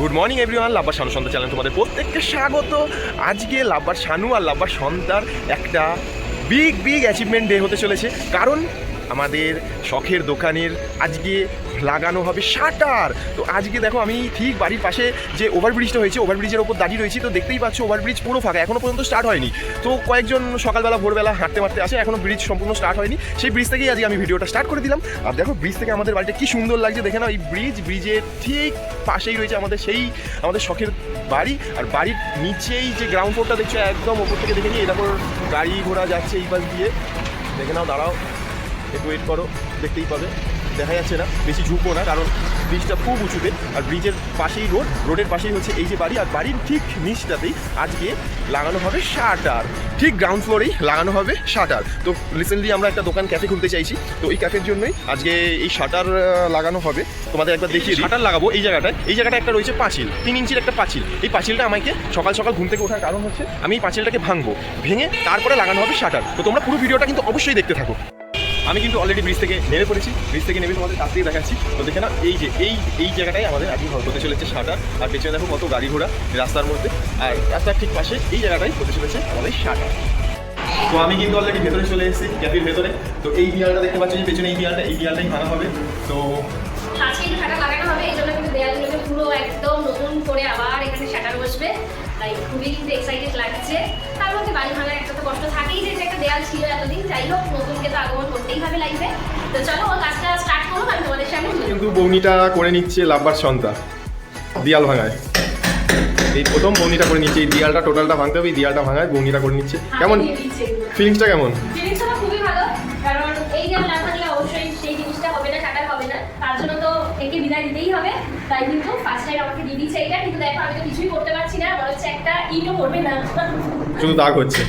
Good morning everyone লাভবার শানু সন্ধ্যা channel তোমাদের প্রত্যেককে স্বাগত। আজকে লাভবার শানু আর লাভবার সন্তার একটা বিগ বিগ অ্যাচিভমেন্ট ডে হতে চলেছে। কারণ আমাদের শখের দোকানের আজকে লাগানো হবে শাটার। তো আজকে দেখো আমি ঠিক বাড়ির পাশে যে ওভারব্রিজটা হয়েছে ওভারব্রিজের ওপর দাঁড়িয়ে রয়েছি। তো দেখতেই পাচ্ছ ওভারব্রিজ পুরো ফাঁকা, এখনও পর্যন্ত স্টার্ট হয়নি। তো কয়েকজন সকালবেলা, ভোরবেলা হাঁটতে মারতে আসে, এখনও ব্রিজ সম্পূর্ণ স্টার্ট হয়নি। সেই ব্রিজ থেকেই আজকে আমি ভিডিওটা স্টার্ট করে দিলাম। আর দেখো ব্রিজ থেকে আমাদের বাড়িটা কী সুন্দর লাগছে, দেখে নাও। এই ব্রিজ ব্রিজের ঠিক পাশেই রয়েছে আমাদের সেই, আমাদের শখের বাড়ি। আর বাড়ির নিচেই যে গ্রাউন্ড ফ্লোরটা দেখছ, একদম ওপর থেকে দেখে নিই এরকম গাড়ি ঘোড়া যাচ্ছে এই পাশ দিয়ে। দেখে নাও, দাঁড়াও। একটু ওয়েট করো দেখতেই পাবে। দেখা যাচ্ছে না বেশি ঝুঁকবো না কারণ ব্রিজটা খুব উঁচুতে আর ব্রিজের পাশেই রোড রোডের পাশেই হচ্ছে এই যে বাড়ি আর বাড়ির ঠিক নিচটাতেই আজকে লাগানো হবে শাটার ঠিক গ্রাউন্ড ফ্লোরেই লাগানো হবে শাটার তো রিসেন্টলি আমরা একটা দোকান ক্যাফে খুলতে চাইছি তো এই ক্যাফের জন্যই আজকে এই শাটার লাগানো হবে। তোমাদের একবার দেখিয়ে শাটার লাগাবো এই জায়গাটায় এই জায়গাটা একটা রয়েছে পাঁচিল তিন ইঞ্চির একটা পাঁচিল। এই পাঁচিলটা আমাকে সকাল সকাল ঘুম থেকে ওঠার কারণ হচ্ছে আমি এই পাঁচিলটাকে ভাঙবো ভেঙে তারপরে লাগানো হবে শাটার তো তোমরা পুরো ভিডিওটা কিন্তু অবশ্যই দেখতে থাকো। আমি কিন্তু অলরেডি ব্রিজ থেকে নেমে পড়েছি। ব্রিজ থেকে নেমে তোমাদের কাছ থেকে দেখাচ্ছি। তো দেখে না এই যে, এই এই জায়গাটাই আমাদের আজকে হতে চলেছে সাঁটার আর পেছনে দেখো কত গাড়ি ঘোড়া রাস্তার মধ্যে। আর রাস্তার ঠিক পাশে এই জায়গাটাই হতে চলেছে আমাদের সাঁটার তো আমি কিন্তু অলরেডি ভেতরে চলে এসেছি, ক্যাফের ভেতরে। তো এই বিয়ালটা দেখতে পাচ্ছি যে পেছনে এই বিয়ালটা এই বিয়ালটাই ভাঙা হবে। তো আজকে লাগানো হবে, এই জন্য কিন্তু দেয়ালগুলোকে পুরো একদম নতুন করে আবার এখানে শাটার বসবে। তাই খুবই কিন্তু এক্সাইটেড লাগছে। তার মধ্যে বাড়ি ভাঙার একটা তো কষ্ট থাকেই যে একটা দেয়াল ছিল এতদিন। যাই হোক নতুনকে তো আগমন করতেই হবে লাইফে তো চলো ও কাজটা স্টার্ট করুক আমি তোমাদের সামনে কিন্তু বৌনিটা করে নিচ্ছে লাভবার সন্তা। দেয়াল ভাঙায়। এই প্রথম বৌনিটা করে নিচ্ছে। এই দিয়ালটা টোটালটা ভাঙতে হবে এই দিয়ালটা ভাঙায় বৌনিটা করে নিচ্ছে। কেমন? ফিলিংসটা কেমন? তো খুবই ভালো। কারণ এই যে না থাকলে অবশ্যই সেই জিনিসটা হবে না শাটার হবে না। তার জন্য তো একে বিদায় দিতেই হবে। তাই কিন্তু দেখো আমি তো কিছুই করতে পারছি না। হচ্ছে একটা ইটও করবে না। শুধু দাগ হচ্ছে।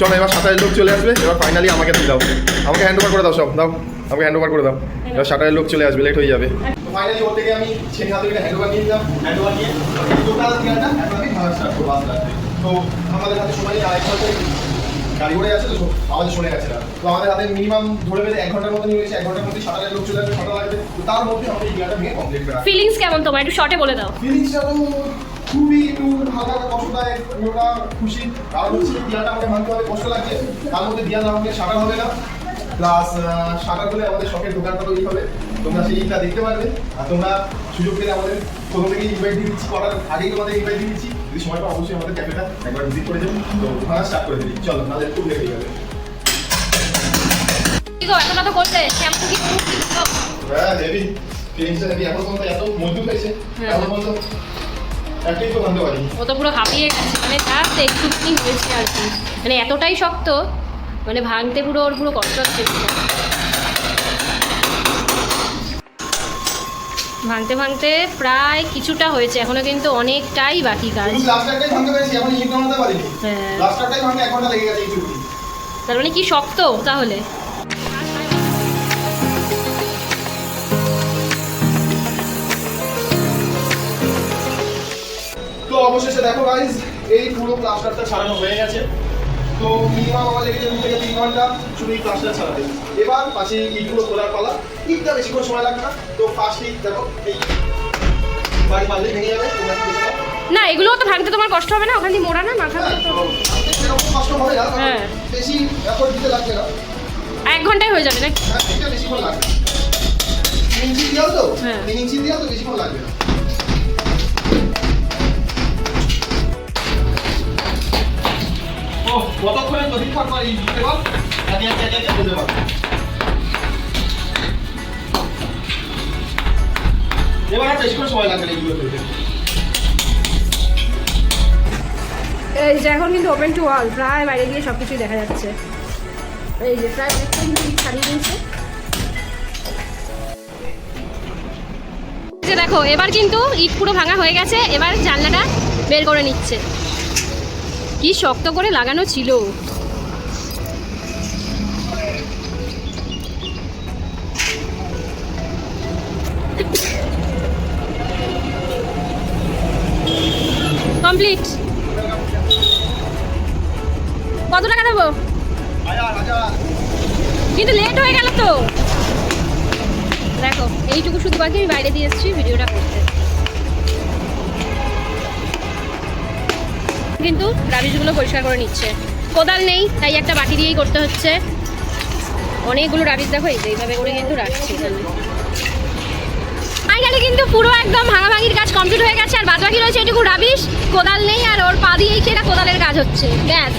চলো এবার সাঁতারের লোক চলে আসবে এবার ফাইনালি আমাকে দিয়ে দাও। আমাকে হ্যান্ড ওভার করে দাও সব দাও। আমাকে হ্যান্ড ওভার করে দাও। এবার সাঁতারের লোক চলে আসবে লেট হয়ে যাবে। ফাইনালি ওর থেকে আমি ছেলে হাতে হ্যান্ড ওভার নিয়ে হ্যান্ড ওভার নিয়ে টোটাল এখন আমি তো আমাদের হাতে সময় নেই আড়াই ঘণ্টা গাড়ি ঘোড়া আছে তো আমাদের শুনে গেছে না তো আমাদের হাতে মিনিমাম ধরে বেঁধে এক ঘণ্টার মতো নিয়ে গেছে। এক ঘণ্টার মধ্যে সাঁতারের লোক চলে আসবে সাঁতার লাগবে। তো তার মধ্যে আমাদের এই গিয়ারটা ভেঙে কমপ্লিট করা ফিলিংস কেমন তোমার? একটু শর্টে বলে দাও। ফিলিংসটা তো খুবই একটু হালকা কষ্টদায়ক পুরোটা খুশি। কারণ হচ্ছে দিয়াটা আমাকে মানতে হবে কষ্ট লাগছে। তার মধ্যে না আমাকে সাঁটার হবে না। প্লাস সাঁটার হলে আমাদের শখের দোকানটা তৈরি হবে। তোমরা সেই ইটা দেখতে পারবে আর তোমরা সুযোগ পেলে আমাদের প্রথম থেকে ইনভাইট দিচ্ছি করার আগেই তোমাদের ইনভাইট দিচ্ছি। যদি সময় পাও অবশ্যই আমাদের ক্যাফেটা একবার ভিজিট করে যাব। তো ওখানে স্টার্ট করে দিই চলো নাহলে খুব যাবে। কি হ্যাঁ এখন এত হয়েছে। হ্যাঁ। এখন ও তো পুরো হাঁপিয়ে গেছে। মানে জাস্ট একটুখানি হয়েছে আর কি? মানে এতটাই শক্ত মানে ভাঙতে পুরো ওর পুরো কষ্ট হচ্ছে। ভাঙতে ভাঙতে প্রায় কিছুটা হয়েছে এখনও কিন্তু অনেকটাই বাকি কাজ। হ্যাঁ। তার মানে কি শক্ত তাহলে? তো অবশেষে দেখো গাইজ এই পুরো প্লাস্টারটা ছাড়ানো হয়ে গেছে। তো মিনিমাম আমার লেগেছে দু থেকে তিন ঘণ্টা শুধু এই প্লাস্টার ছাড়াতে এবার পাশে ইটগুলো খোলার পালা। ইটটা বেশিক্ষণ সময় লাগবে না। তো ফার্স্ট ইট দেখো এই বাড়ি মারলেই ভেঙে যাবে? না এগুলো তো ভাঙতে তোমার কষ্ট হবে না? ওখান দিয়ে মোড়া না মাথা হ্যাঁ, কষ্ট হবে না হ্যাঁ। বেশি এফোর্ট দিতে লাগবে না। এক ঘন্টায় হয়ে যাবে না হ্যাঁ এটা বেশিক্ষণ লাগবে। না। তিন ইঞ্চি দিয়াও তো? হ্যাঁ। তিন ইঞ্চি দিয়াও তো বেশিক্ষণ লাগবে না। কতক্ষণে তৈরি থাকব এই বুঝতে পার একে একে একে একে বুঝতে পারব এবার আর বেশি করে সময় লাগবে না এইগুলো তৈরি এই যে এখন কিন্তু ওপেন টু অল প্রায় বাইরে গিয়ে সব কিছুই দেখা যাচ্ছে। এই যে প্রায় অনেকটা কিন্তু ছাড়িয়ে দিয়েছে দেখো এবার কিন্তু ইট পুরো ভাঙা হয়ে গেছে এবার জানলাটা বের করে নিচ্ছে। কি শক্ত করে লাগানো ছিল? কমপ্লিট। কত টাকা দেবো? কিন্তু লেট হয়ে গেল তো। দেখো, এইটুকু শুধু বাকি, আমি বাইরে দিয়ে এসেছি, ভিডিওটা করতে। কিন্তু রাবিশগুলো পরিষ্কার করে নিচ্ছে। কোদাল নেই, তাই একটা বাটি দিয়েই করতে হচ্ছে। অনেকগুলো রাবিশ দেখো এইভাবে করে কিন্তু রাখছি ফাইনালি কিন্তু পুরো একদম ভাঙাভাঙির কাজ কমপ্লিট হয়ে গেছে, আর বাদবাকি রয়েছে এটুকু রাবিশ কোদাল নেই, আর ওর পা দিয়েই সেটা কোদালের কাজ হচ্ছে। ব্যাস।